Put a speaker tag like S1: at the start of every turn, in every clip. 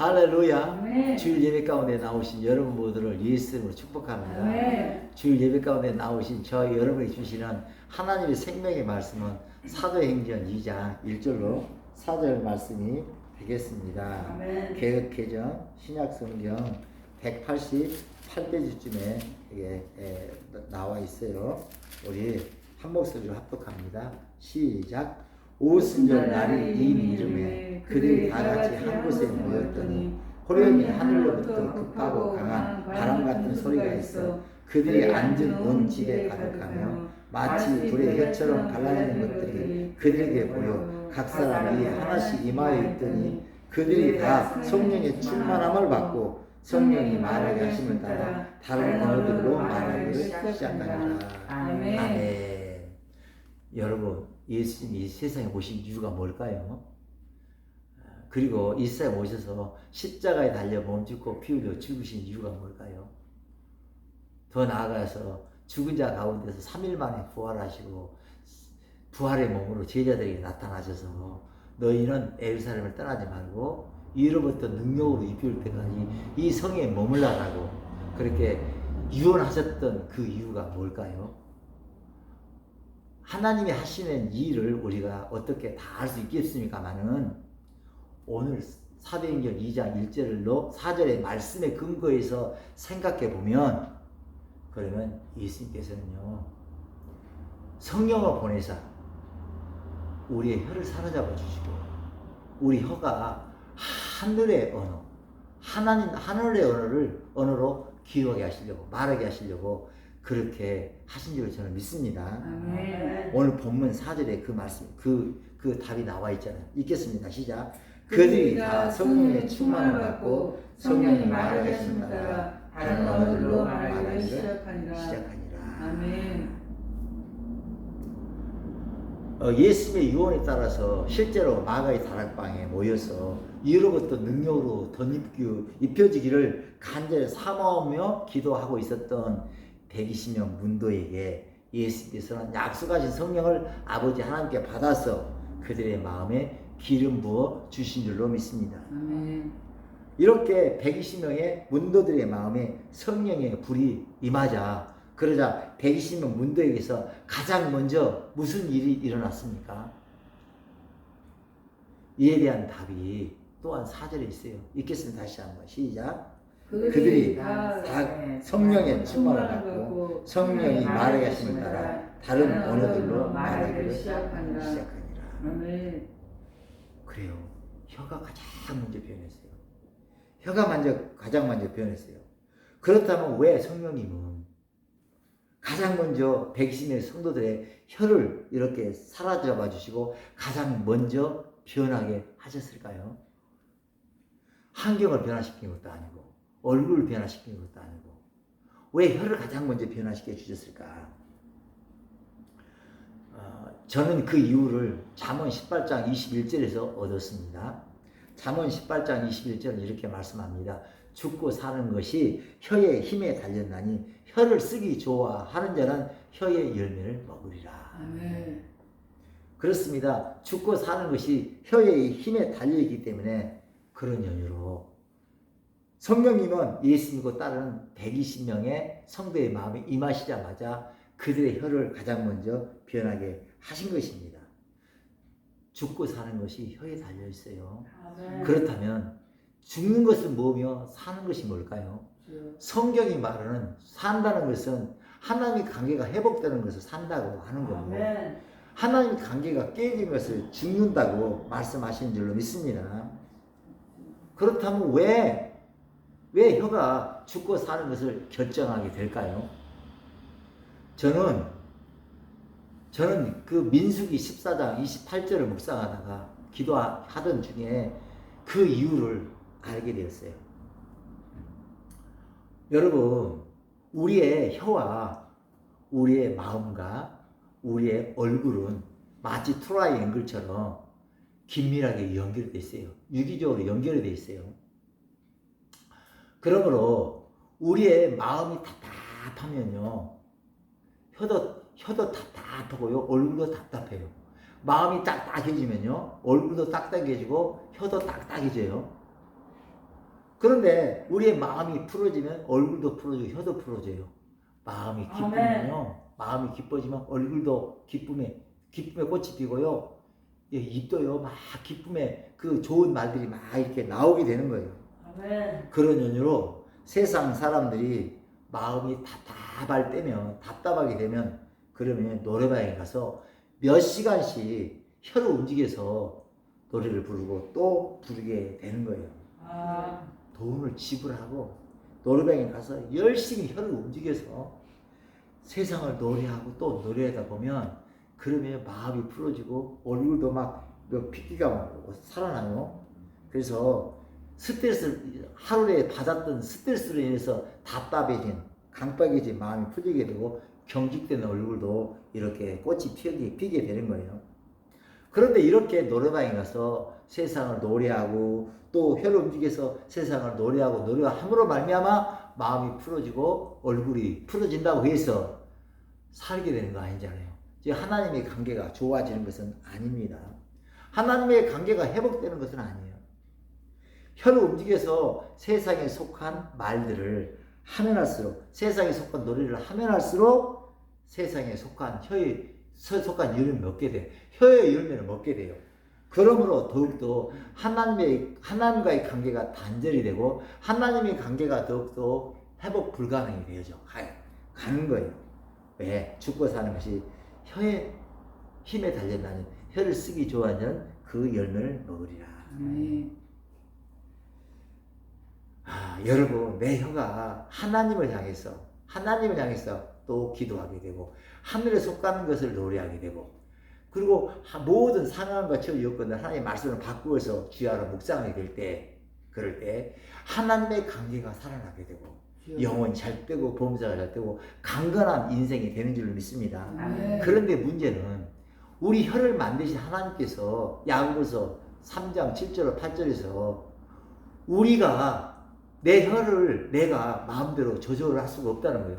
S1: 할렐루야. 주일 예배 가운데 나오신 여러분 모두를 예수 이름으로 축복합니다.
S2: 아멘.
S1: 주일 예배 가운데 나오신 저희 여러분이 주시는 하나님의 생명의 말씀은 사도행전 2장 1절로 4절 말씀이 되겠습니다.
S2: 아멘.
S1: 개혁개정 신약성경 188페이지쯤에 이게 에, 나와 있어요. 우리 한 목소리로 합독합니다. 시작. 오순절 날이 이미 이름에 그들이 다 같이 한 곳에 모였더니 호련히 하늘로부터 급하고 강한 바람 같은 소리가 있어 그들이 앉은 온 집에 가득하며 마치 불의 혀처럼 갈라내는 것들이 그들에게 보여 각 사람이 하나씩 이마에 있더니 그들이 다 성령의 충만함을 받고 성령이 말하게 하심을 따라 다른 언어들로 말하기를 시작하니라.
S2: 아멘.
S1: 아멘. 여러분, 예수님이 이 세상에 오신 이유가 뭘까요? 아, 그리고 이 세상에 오셔서 십자가에 달려 몸 죽고 피 흘려 죽으신 이유가 뭘까요? 더 나아가서 죽은 자 가운데서 3일 만에 부활하시고 부활의 몸으로 제자들에게 나타나셔서 너희는 에루살렘을 떠나지 말고 이로부터 능력으로 입힐 때까지 이 성에 머물라라고 그렇게 유언하셨던 그 이유가 뭘까요? 하나님이 하시는 이 일을 우리가 어떻게 다 알 수 있겠습니까마는 오늘 사도행전 2장 1절로 4절의 말씀의 근거에서 생각해 보면 그러면 예수님께서는요 성령을 보내사 우리의 혀를 사로잡아 주시고 우리 혀가 하늘의 언어 하나님 하늘의 언어를 언어로 기억하게 하시려고 말하게 하시려고 그렇게 하신 줄을 저는 믿습니다.
S2: 아멘.
S1: 오늘 본문 4절에 그 말씀, 그, 그 답이 나와 있잖아요. 읽겠습니다. 시작. 그들이 다 성령의 충만을 받고 성령이 따라 다른 언어들로 말하기를
S2: 시작하니라.
S1: 시작하니라.
S2: 아멘.
S1: 어, 예수님의 유언에 따라서 실제로 마가의 다락방에 모여서 이로부터 능력으로 덧입기, 입혀지기를 간절히 사모하며 기도하고 있었던 120명 문도에게 예수께서는 약속하신 성령을 아버지 하나님께 받아서 그들의 마음에 기름 부어 주신 줄로 믿습니다.
S2: 아멘.
S1: 이렇게 120명의 문도들의 마음에 성령의 불이 임하자 그러자 120명 문도에게서 가장 먼저 무슨 일이 일어났습니까? 이에 대한 답이 또한 4절에 있어요. 읽겠습니다. 다시 한번 시작. 그들이 다 성령의 충만을 받고 성령이 말하게 하심을 따라 다른 언어들로 말하기를
S2: 시작하니라.
S1: 그래요. 혀가 가장 먼저 변했어요. 혀가 먼저 가장 먼저 변했어요. 그렇다면 왜 성령님은 가장 먼저 120명의 성도들의 혀를 이렇게 사라져 봐 주시고 가장 먼저 변하게 하셨을까요? 환경을 변화시킨 것도 아니고 얼굴을 변화시킨 것도 아니고 왜 혀를 가장 먼저 변화시켜 주셨을까? 어, 저는 그 이유를 잠언 18장 21절에서 얻었습니다. 잠언 18장 21절은 이렇게 말씀합니다. 죽고 사는 것이 혀의 힘에 달렸나니 혀를 쓰기 좋아하는 자는 혀의 열매를 먹으리라.
S2: 아멘.
S1: 그렇습니다. 죽고 사는 것이 혀의 힘에 달려있기 때문에 그런 연유로 성령님은 예수 믿고 따르는 120명의 성도의 마음에 임하시자마자 그들의 혀를 가장 먼저 변하게 하신 것입니다. 죽고 사는 것이 혀에 달려 있어요. 그렇다면 죽는 것은 뭐며 사는 것이 뭘까요? 성경이 말하는 산다는 것은 하나님의 관계가 회복되는 것을 산다고 하는 거고
S2: 아멘.
S1: 하나님 관계가 깨진 것을 죽는다고 말씀하시는 줄로 믿습니다. 그렇다면 왜, 왜 혀가 죽고 사는 것을 결정하게 될까요? 저는, 저는 그 민수기 14장 28절을 묵상하다가 기도하던 중에 그 이유를 알게 되었어요. 여러분, 우리의 혀와 우리의 마음과 우리의 얼굴은 마치 트라이앵글처럼 긴밀하게 연결되어 있어요. 유기적으로 연결이 되어 있어요. 그러므로 우리의 마음이 답답하면요. 혀도, 혀도 답답하고요. 얼굴도 답답해요. 마음이 딱딱해지면요. 얼굴도 딱딱해지고 혀도 딱딱해져요. 그런데 우리의 마음이 풀어지면 얼굴도 풀어지고 혀도 풀어져요. 마음이 기쁘면요. 마음이 기뻐지면 얼굴도 기쁨에 기쁨에 꽃이 피고요. 예, 입도요 막 기쁨에 그 좋은 말들이 막 이렇게 나오게 되는 거예요.
S2: 아멘.
S1: 그런 연유로 세상 사람들이 마음이 답답할 때면 답답하게 되면 그러면 노래방에 가서 몇 시간씩 혀를 움직여서 노래를 부르고 또 부르게 되는 거예요.
S2: 아,
S1: 돈을 지불하고 노래방에 가서 열심히 혀를 움직여서 세상을 노래하고 또 노래하다 보면 그러면 마음이 풀어지고 얼굴도 막 핏기가 막 살아나요. 그래서 스트레스 하루에 받았던 스트레스로 인해서 답답해진 강박해진 마음이 풀리게 되고 경직된 얼굴도 이렇게 꽃이 피게, 피게 되는 거예요. 그런데 이렇게 노래방에 가서 세상을 노래하고 또 혀를 움직여서 세상을 노래하고 노래함으로 말미암아 마음이 풀어지고 얼굴이 풀어진다고 해서 살게 되는 거 아니잖아요. 즉 하나님의 관계가 좋아지는 것은 아닙니다. 하나님의 관계가 회복되는 것은 아니에요. 혀를 움직여서 세상에 속한 말들을 하면 할수록 세상에 속한 노래를 하면 할수록 세상에 속한 혀에 속한 열매를 먹게 돼. 혀의 열매를 먹게 돼요. 그러므로 더욱더 하나님의 하나님과의 관계가 단절이 되고 하나님의 관계가 더욱더 회복 불가능이. 가, 가는 거예요. 왜? 죽고 사는 것이 혀의 힘에 달렸나니 혀를 쓰기 좋아하는 그 열매를 먹으리라.
S2: 아멘.
S1: 아, 여러분, 내 혀가 하나님을 향해서, 하나님을 향해서 또 기도하게 되고, 하늘에 속하는 것을 노래하게 되고, 그리고 하- 모든 상황과 처우 여건을 하나님의 말씀을 바꾸어서 주야로 묵상하게 될 때, 그럴 때, 하나님의 관계가 살아나게 되고, 영혼이 잘 되고, 범사가 잘 되고, 강건한 인생이 되는 줄로 믿습니다.
S2: 아멘.
S1: 그런데 문제는 우리 혀를 만드신 하나님께서 야고보서 3장 7절 8절에서 우리가 내 혀를 내가 마음대로 조절을 할 수가 없다는 거예요.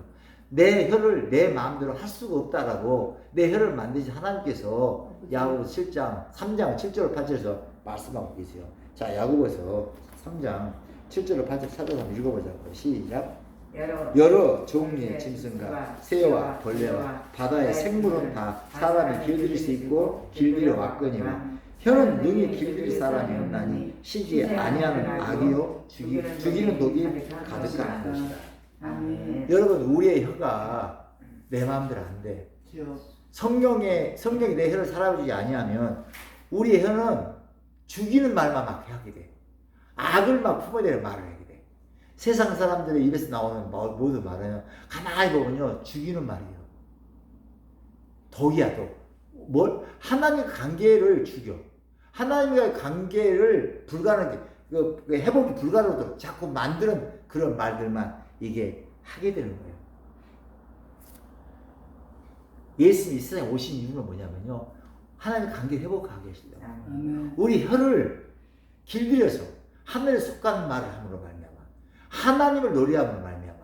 S1: 내 혀를 내 마음대로 할 수가 없다라고 내 혀를 만드신 하나님께서 야고보서 7장 3장 7절 8절에서 말씀하고 계세요. 자, 야고보서 3장 7절 8절 찾아서 한번 읽어보자고. 시작.
S2: 여러
S1: 여러 종류의 짐승과 새와 벌레와 바다의 생물은 다 사람이 길들일 수 있고 길들여 왔거니와 혀는 능히 길들일 사람이 없나니 쉬지 아니하는 악이요 죽이, 죽이는 독이 가득한 것이다. 여러분 우리의 혀가 내 마음대로 안 돼. 성령의 성령이 내 혀를 살아주지 아니하면 우리의 혀는 죽이는 말만 막 하게 돼. 악을 막 품어대는 말을 하게 돼. 세상 사람들의 입에서 나오는 뭐- 모든 말은 가만히 보면요 죽이는 말이에요. 독이야 독. 뭘 하나님과 관계를 죽여. 하나님과의 관계를 불가능하게 그, 그 회복이 불가능하도록 자꾸 만드는 그런 말들만 이게 하게 되는 거예요. 예수님이 이 세상에 오신 이유는 뭐냐면요. 하나님 관계 회복하게 하시려고. 우리 혀를 길들여서 하늘에 속하는 말을 함으로 말미암아 하나님을 노래함으로 말미암아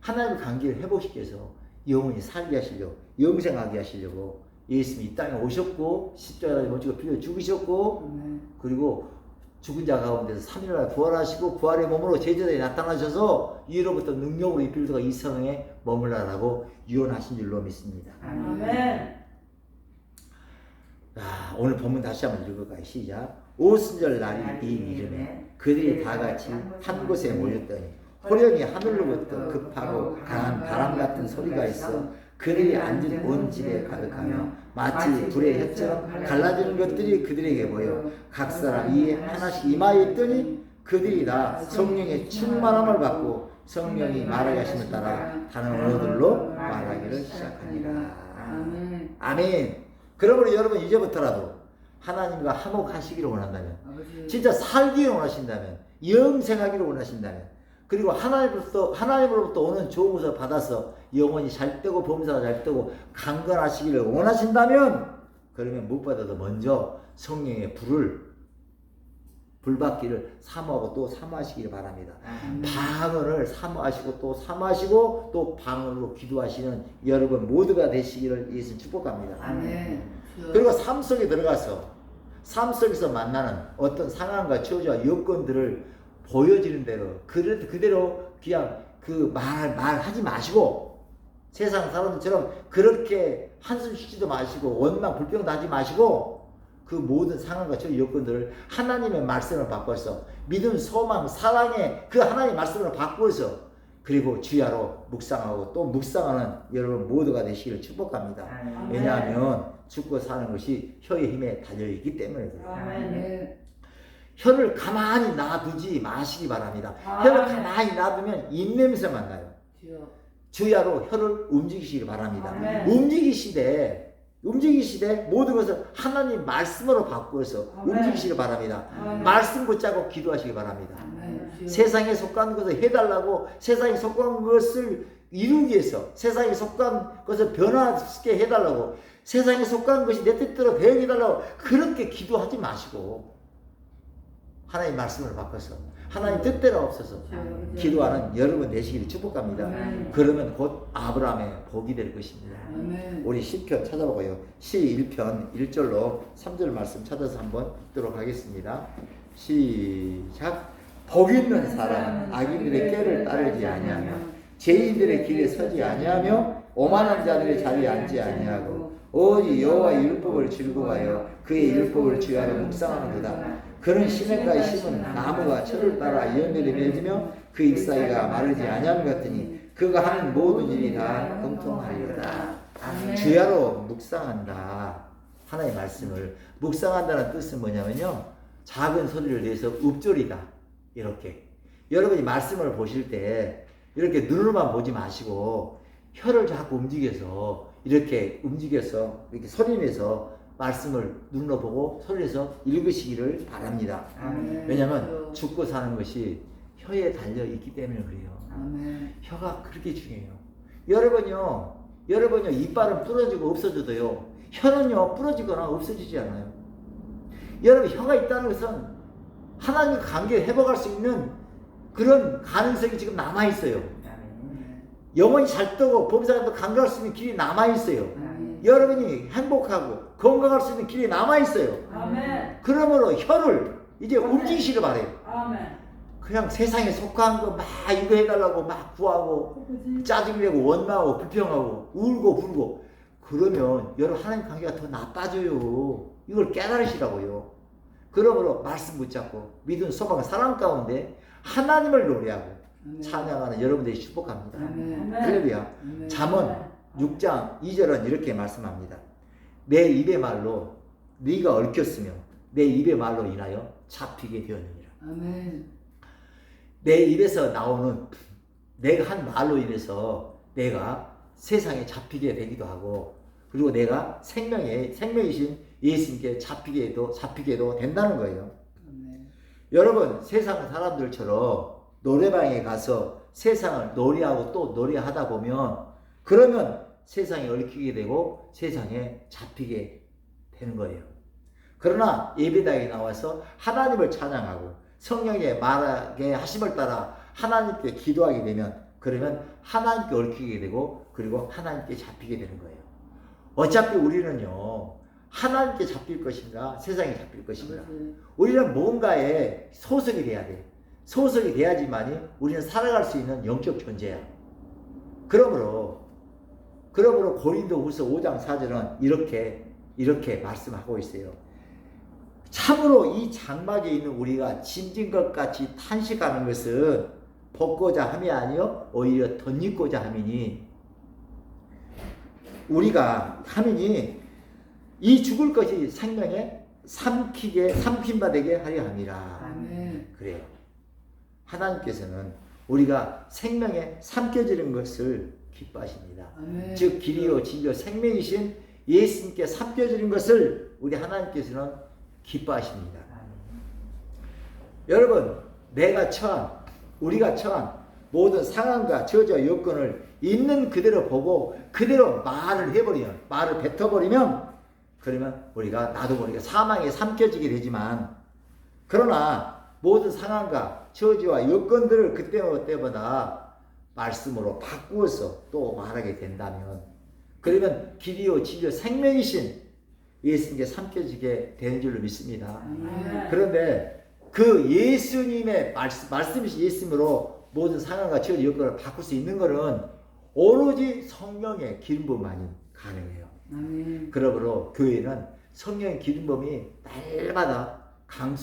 S1: 하나님의 관계를 회복시켜서 영원히 살게 하시려고 영생하게 하시려고 예수님이 이 땅에 오셨고 십자가에 못 빌려 죽으셨고. 그리고 죽은 자 가운데서 3일 만에 부활하시고 부활의 몸으로 제자들에 나타나셔서 이로부터 능력으로 이 빌드가 이 성에 머물라라고 유언하신 줄로 믿습니다.
S2: 아멘.
S1: 자, 오늘 본문 다시 한번 읽어볼까요? 시작. 오순절 날이 이 이름에 그들이 다 같이 한 곳에 모였더니 호령이 하늘로부터 급하고 강한 바람 같은 소리가 있어 그들이 앉은 온 집에 가득하며 마치 불의 햇처럼 갈라지는 것들이 그들에게 보여 각 사람 이에 하나씩 임하여 있더니 그들이 다 성령의 충만함을 받고 성령이 말하게 하심을 따라 다른 언어들로 말하기를 시작하니라.
S2: 아멘.
S1: 그러므로 여러분 이제부터라도 하나님과 화목하시기를 원한다면. 진짜 살기를 원하신다면 영생하기를 원하신다면 그리고 하나님으로부터 하나님으로부터 오는 좋은 것을 받아서 영원히 잘 되고 범사가 잘 되고 강건하시기를 원하신다면 그러면 무엇보다도 먼저 성령의 불을 불받기를 사모하고 또 사모하시기를 바랍니다.
S2: 아멘.
S1: 방언을 사모하시고 또 사모하시고 또 방언으로 기도하시는 여러분 모두가 되시기를 예수 축복합니다.
S2: 아멘.
S1: 그리고 삶 속에 들어가서 삶 속에서 만나는 어떤 상황과 처지와 여건들을 보여지는 대로 그 그대로 그냥 그 말 말하지 마시고 세상 사람들처럼 그렇게 한숨 쉬지도 마시고 원망 불평도 하지 마시고 그 모든 상황과 저 여건들을 하나님의 말씀을 바꿔서 믿음, 소망, 사랑의 그 하나님의 말씀으로 바꾸어서 그리고 주야로 묵상하고 또 묵상하는 여러분 모두가 되시기를 축복합니다.
S2: 아멘.
S1: 왜냐하면 죽고 사는 것이 혀의 힘에 달려 있기 때문에 그래요. 혀를 가만히 놔두지 마시기 바랍니다. 혀를
S2: 아멘.
S1: 가만히 놔두면 입냄새만 나요.
S3: 주여.
S1: 주야로 혀를 움직이시기 바랍니다.
S2: 아멘.
S1: 움직이시되 움직이시되 모든 것을 하나님 말씀으로 바꾸어서
S2: 아멘.
S1: 움직이시기 바랍니다.
S2: 아멘.
S1: 말씀 붙잡고 기도하시기 바랍니다.
S3: 아멘. 주여.
S1: 세상에 속한 것을 해달라고 세상에 속한 것을 이루기 위해서 세상에 속한 것을 변화시게 해달라고 세상에 속한 것이 내 뜻대로 되게 해달라고 그렇게 기도하지 마시고 하나님 말씀을 바꿔서 하나님 뜻대로 없어서
S3: 주여.
S1: 기도하는 여러분 되시기를 축복합니다.
S2: 아멘.
S1: 그러면 곧 아브라함의 복이 될 것입니다.
S3: 아멘.
S1: 우리 10편 찾아보고요. 시 1편 1절로 3절 말씀 찾아서 한번 읽도록 하겠습니다. 시작. 복 있는 사람은 악인들의 꾀를 따르지 아니하며 죄인들의 길에 서지 아니하며 오만한 자들의 자리에 앉지 아니하고 오직 여호와의 율법을 즐거워하여 그의 율법을 주야로 묵상하는도다. 그는 시냇가에 심은 나무가 철을 따라 연결이 맺으며 그 잎사귀가 마르지 아니함 같으니 그가 하는 모든 일이 다 형통하리로다.
S3: 아멘.
S1: 주야로 묵상한다. 하나의 말씀을 묵상한다는 뜻은 뭐냐면요. 작은 소리를 내서 읊조리다. 이렇게. 여러분이 말씀을 보실 때 이렇게 눈으로만 보지 마시고 혀를 자꾸 움직여서 이렇게 움직여서 이렇게 소리 내서 말씀을 눈으로 보고 소리내서 읽으시기를 바랍니다.
S3: 아멘.
S1: 왜냐하면 죽고 사는 것이 혀에 달려 있기 때문에 그래요.
S3: 아멘.
S1: 혀가 그렇게 중요해요. 여러분요, 여러분요, 이빨은 부러지고 없어져도요, 혀는요, 부러지거나 없어지지 않아요. 여러분, 혀가 있다는 것은 하나님과 관계 회복할 수 있는 그런 가능성이 지금 남아있어요. 영혼이 잘 뜨고 범사람도 관계할 수 있는 길이 남아있어요.
S3: 아멘.
S1: 여러분이 행복하고 건강할 수 있는 길이 남아 있어요.
S2: 아멘.
S1: 그러므로 혀를 이제 움직이시길 바래요.
S2: 아멘.
S1: 그냥 세상에 속한 거 막 이거 해달라고 막 구하고 짜증내고 원망하고 불평하고 울고 불고 그러면 여러분 하나님 관계가 더 나빠져요. 이걸 깨달으시라고요. 그러므로 말씀 붙잡고 믿음 소망 사랑 가운데 하나님을 노래하고
S3: 아멘.
S1: 찬양하는 여러분들이 축복합니다.
S3: 아멘.
S1: 할렐루야.
S3: 아멘.
S1: 잠언 6장 2절은 이렇게 말씀합니다. 내 입의 말로 네가 얽혔으며 내 입의 말로 인하여 잡히게 되었느니라.
S3: 아멘.
S1: 내 입에서 나오는 내가 한 말로 인해서 내가 세상에 잡히게 되기도 하고 그리고 내가 생명의 생명이신 예수님께 잡히게도 잡히게도 된다는 거예요.
S3: 아멘.
S1: 여러분 세상 사람들처럼 노래방에 가서 세상을 노래하고 또 노래하다 보면 그러면 세상에 얽히게 되고 세상에 잡히게 되는 거예요. 그러나 예배당에 나와서 하나님을 찬양하고 성령의 말하게 하심을 따라 하나님께 기도하게 되면 그러면 하나님께 얽히게 되고 그리고 하나님께 잡히게 되는 거예요. 어차피 우리는요 하나님께 잡힐 것인가 세상에 잡힐 것인가. 우리는 뭔가에 소속이 돼야 돼. 소속이 돼야지만이 우리는 살아갈 수 있는 영적 존재야. 그러므로 그러므로 고린도후서 5장 4절은 이렇게 이렇게 말씀하고 있어요. 참으로 이 장막에 있는 우리가 짐진 것 같이 탄식하는 것은 벗고자 함이 아니요 오히려 덧입고자 함이니 우리가 함이니 이 죽을 것이 생명에 삼키게 삼킴 바되게 하려 함이라.
S3: 아멘.
S1: 그래요. 하나님께서는 우리가 생명에 삼켜지는 것을 기뻐하십니다.
S3: 아멘.
S1: 즉 길이요 진리요 생명이신 예수님께 삼켜지는 것을 우리 하나님께서는 기뻐하십니다. 여러분, 내가 처한 우리가 처한 모든 상황과 저저 여건을 있는 그대로 보고 그대로 말을 해버리면 말을 뱉어버리면 그러면 우리가 나도 모르게 사망에 삼켜지게 되지만 그러나 모든 상황과 처지와 여건들을 그때보다 말씀으로 바꾸어서 또 말하게 된다면 그러면 길이요 진리요 생명이신 예수님께 삼켜지게 되는 줄로 믿습니다. 그런데 그 예수님의 말씀, 말씀이신 예수님으로 모든 상황과 처지 여건을 바꿀 수 있는 것은 오로지 성령의 기름부만이 가능해요. 그러므로 교회는 성령의 기름범이 날마다 강,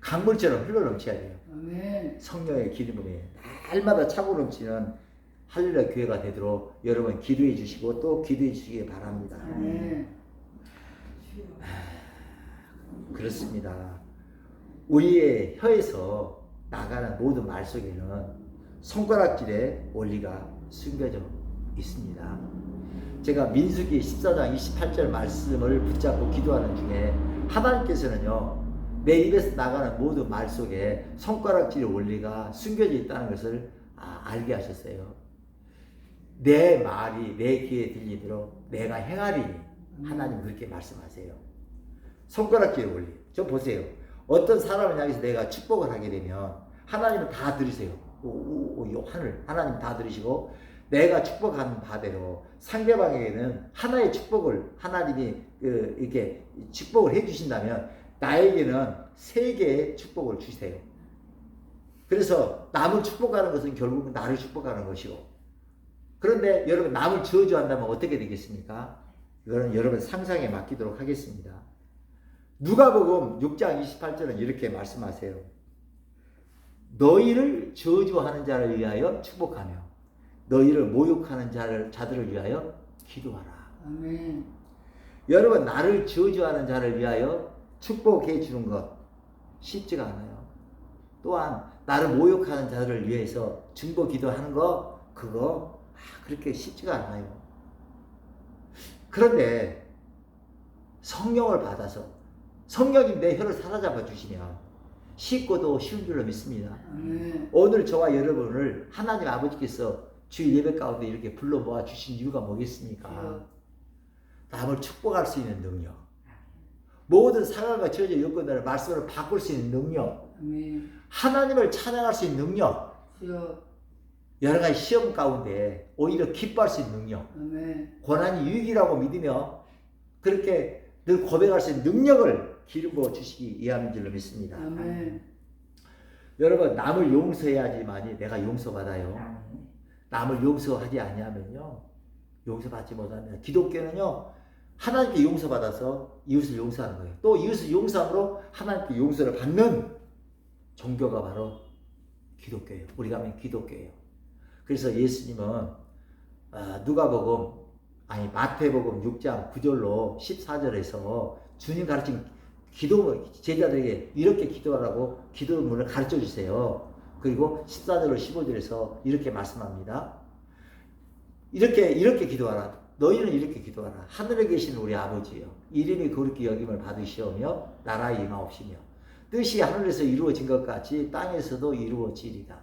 S1: 강물처럼 흘러 넘쳐야 돼요.
S2: 아멘.
S1: 성령의 기름범이 날마다 차고 넘치는 할렐루야 교회가 되도록 여러분 기도해 주시고 또 기도해 주시기 바랍니다.
S2: 아멘.
S1: 그렇습니다. 우리의 혀에서 나가는 모든 말 속에는 손가락질의 원리가 숨겨져 있습니다. 제가 민수기 14장 28절 말씀을 붙잡고 기도하는 중에 하나님께서는요, 내 입에서 나가는 모든 말 속에 손가락질의 원리가 숨겨져 있다는 것을 아, 알게 하셨어요. 내 말이 내 귀에 들리도록 내가 행하리니 하나님 그렇게 말씀하세요. 손가락질의 원리. 좀 보세요. 어떤 사람을 향해서 내가 축복을 하게 되면 하나님은 다 들으세요. 오, 오, 오, 이 하늘 하나님 다 들으시고 내가 축복하는 바대로 상대방에게는 하나의 축복을 하나님이 그, 이렇게 축복을 해주신다면 나에게는 세 개의 축복을 주세요. 그래서 남을 축복하는 것은 결국은 나를 축복하는 것이고 그런데 여러분 남을 저주한다면 어떻게 되겠습니까? 이거는 여러분 상상에 맡기도록 하겠습니다. 누가복음 6장 28절은 이렇게 말씀하세요. 너희를 저주하는 자를 위하여 축복하며 너희를 모욕하는 자를 자들을 위하여 기도하라.
S2: 아멘.
S1: 여러분 나를 저주하는 자를 위하여 축복해 주는 것 쉽지가 않아요. 또한 나를 모욕하는 자들을 위해서 중보 기도하는 거 그거 아, 그렇게 쉽지가 않아요. 그런데 성령을 받아서 성령이 내 혀를 사로잡아 주시면 쉽고도 쉬운 줄로 믿습니다.
S2: 아멘.
S1: 오늘 저와 여러분을 하나님 아버지께서 주일 예배 가운데 이렇게 불러 모아 주신 이유가 뭐겠습니까? 남을 축복할 수 있는 능력. 모든 상황과 처지 여건들을 말씀을 바꿀 수 있는 능력. 하나님을 찬양할 수 있는 능력.
S2: 주여.
S1: 여러 가지 시험 가운데 오히려 기뻐할 수 있는 능력. 고난이 유익이라고 믿으며 그렇게 늘 고백할 수 있는 능력을 기름 부어 주시기 위함인 줄로 믿습니다.
S2: 아멘.
S1: 여러분 남을 용서해야지만이 내가 용서받아요. 남을 용서하지 아니하면요 용서받지 못하면 기독교는요 하나님께 용서받아서 이웃을 용서하는 거예요. 또 이웃을 용서함으로 하나님께 용서를 받는 종교가 바로 기독교예요. 우리가 하면 기독교예요. 그래서 예수님은 아, 누가복음 아니 마태복음 6장 9절로 14절에서 주님 가르친 기도 제자들에게 이렇게 기도하라고 기도문을 가르쳐 주세요. 그리고 14절로 15절에서 이렇게 말씀합니다. 이렇게 이렇게 기도하라. 너희는 이렇게 기도하라. 하늘에 계신 우리 아버지여 이름이 거룩히 여김을 받으시오며 나라의 임하옵시며 뜻이 하늘에서 이루어진 것 같이 땅에서도 이루어지리다.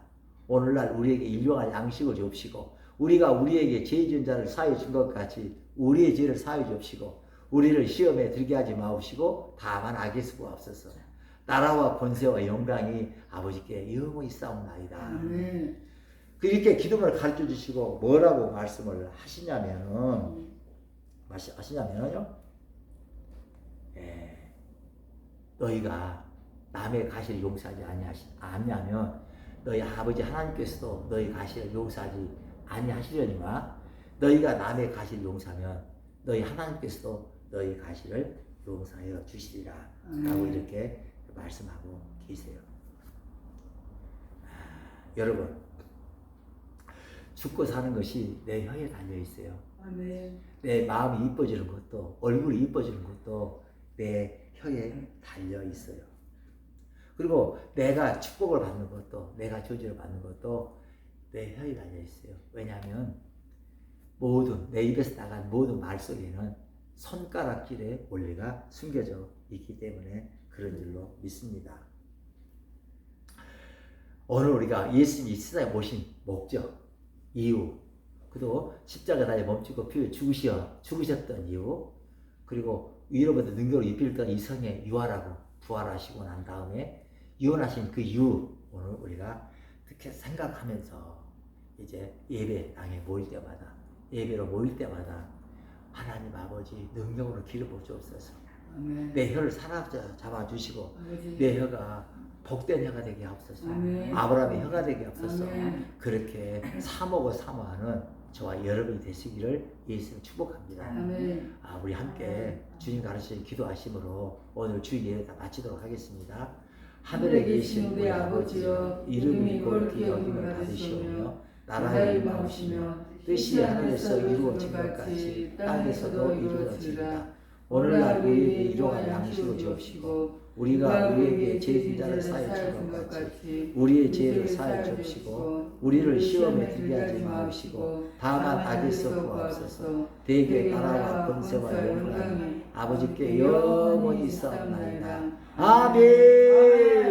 S1: 오늘날 우리에게 일용할 양식을 줍시고 우리가 우리에게 죄 지은 자를 사하여 준것 같이 우리의 죄를 사하여 줍시고 우리를 시험에 들게 하지 마옵시고 다만 악에서 구하옵소서. 나라와 권세와 영광이 아버지께 영원히 싸움나이다.
S2: 아 멘.
S1: 그렇게 기도를 가르쳐 주시고 뭐라고 말씀을 하시냐면은 마시- 하시냐면요. 예, 너희가 남의 가시를 용서하지 아니하시 아니하면 너희 아버지 하나님께서도 너희 가시를 용서하지 아니하시려니와 너희가 남의 가시를 용서하면 너희 하나님께서도 너희 가시를 용서하여 주시리라 라고. 이렇게 말씀하고 계세요. 아, 여러분 죽고 사는 것이 내 혀에 달려 있어요.
S2: 아멘.
S1: 내 마음이 이뻐지는 것도 얼굴이 이뻐지는 것도 내 혀에 달려 있어요. 그리고 내가 축복을 받는 것도 내가 저주를 받는 것도 내 혀에 달려 있어요. 왜냐하면 모든 내 입에서 나간 모든 말 속에는 손가락질의 원리가 숨겨져 있기 때문에 그런 줄로 믿습니다. 오늘 우리가 예수님이 이 세상에 모신 목적, 이유, 그리고 십자가 나에 멈추고 피 죽으셔 죽으셨던 이유, 그리고 위로부터 능력을 입힐던 이성의 유아라고 부활하시고 난 다음에 이혼하신 그 이유 오늘 우리가 이렇게 생각하면서 이제 예배 당에 모일 때마다 예배로 모일 때마다 하나님 아버지 능력으로 기름 부어 주옵소서.
S2: 아멘.
S1: 내 혀를 사로잡아 주시고. 내 혀가 복된 혀가 되게 하옵소서. 아브라함의 혀가 되게 하옵소서. 그렇게 사모고 사모하는 저와 여러분이 되시기를 예수님 축복합니다. 아, 우리 함께 주님 가르치신 기도하심으로 오늘 주일 예배 다 마치도록 하겠습니다. 하늘에 계신 우리 아버지여 이름이 거룩히 여김을 받으시오며 나라의 임하오시며 뜻이 하늘에서 이루어진 것 같이 땅에서도 이루어지리라. 오늘날 우리에게 일용할 양식을 주옵시고 우리가 우리에게 죄진 자를 사하여 준 것 같이 우리의 죄를 사하여 주옵시고 우리를 시험에 들게 하지 마옵시고 다만 악에서 구하옵소서. 대개 나라와 권세와 영광이 아버지께 영원히 있사옵나이다. 아멘